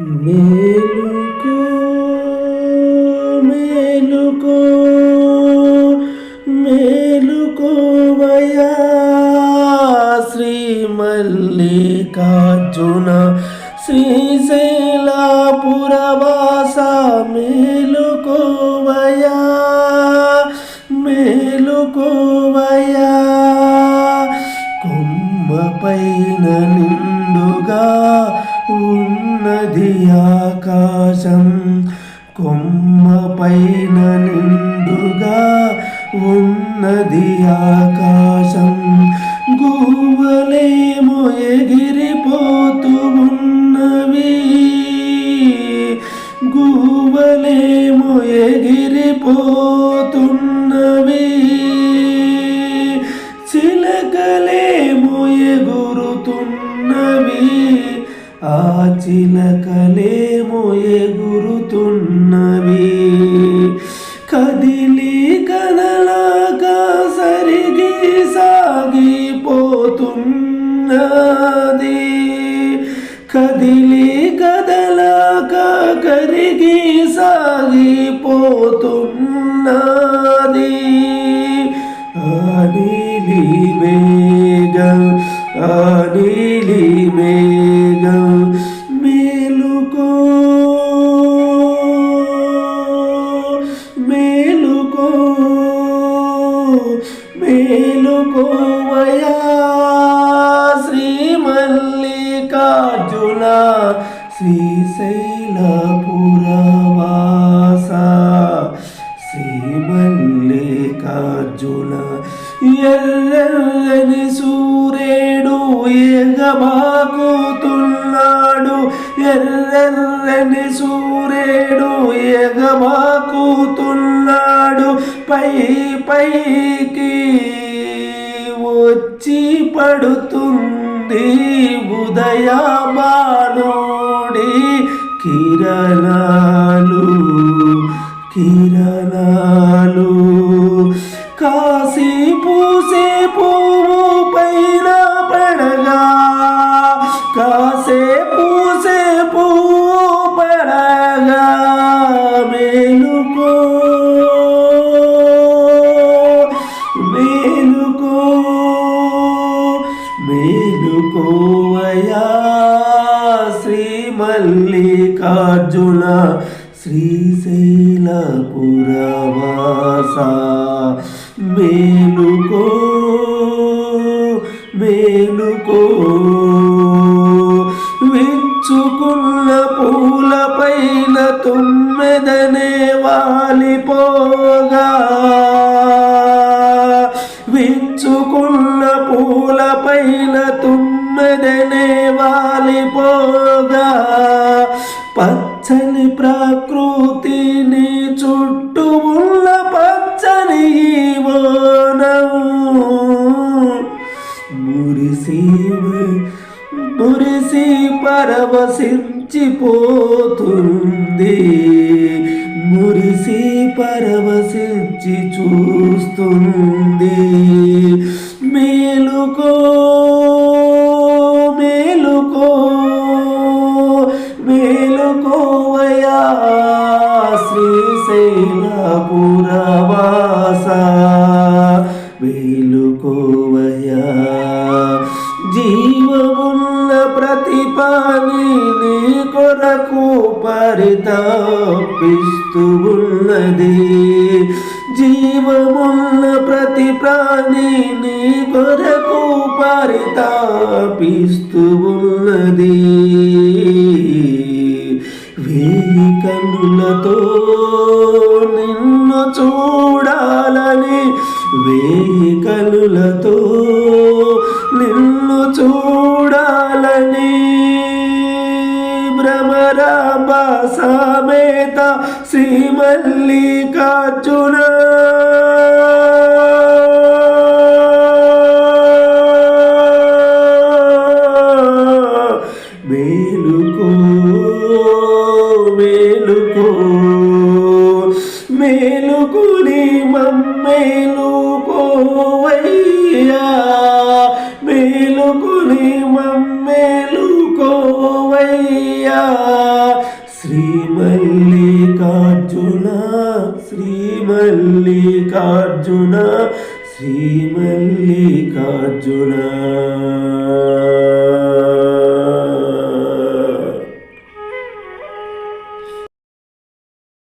మేలుకో మేలుకో ఆకాశం కొమ్మ పైన నిండుగా ఉన్నది ఆకాశం. గువ్వలేమో ఎగిరిపోతూ ఉన్నవి గువ్వలేమో ఎగిరిపో ఆ చిలకలేమో ఎగురుతున్నవి. కదిలి కదలాగా సరిగి సాగిపోతున్నది. కదిలి కదలాగా కరిగి సాగిపోతు మేలుకోవయా? శ్రీ శ్రీశైలపురవాస శ్రీ మల్లికార్జున ఎర్రని సూర్యుడు ఎగబాకుతున్నాడు. ఎర్రని సూర్యుడు ఎగబాకుతున్నాడు. పై పైకి పడుతుంది ఉదయమానుడి కిరణాలు కిరణాలు. కాసి పూసే పువ్వు పైన పడగా కాసే మేలుకోవయా శ్రీ మల్లికార్జున శ్రీశైలపురవాస. మేలుకో మేలుకో విచ్చుకున్న పూల పైన తుమ్మె పూసుకున్న పూల పైన తుమ్మెదనే వాలిపోగా పచ్చని ప్రకృతిని చుట్టూ ఉన్న పచ్చని ఓనము మురిసి మురిసి పరవశించిపోతుంది. మురిసి పరవశించి చూస్తుంది. మేలుకో మేలుకో మేలుకోవయా శ్రీశైలపురవాస. నీ కొరకు పరితాపిస్తూ ఉన్నది. జీవమున్న ప్రతి ప్రాణి నీ కొరకు పరితాపిస్తూ ఉన్నది. భ్రమరాంబ సమేత శ్రీమల్లికార్జున. మేలుకో మేలుకో మేలుకుని మమ్మేలుకోవయ్యా. మేలుకుని మమ్మేలుకోవయ్యా. మల్లికార్జున శ్రీ మల్లికార్జున.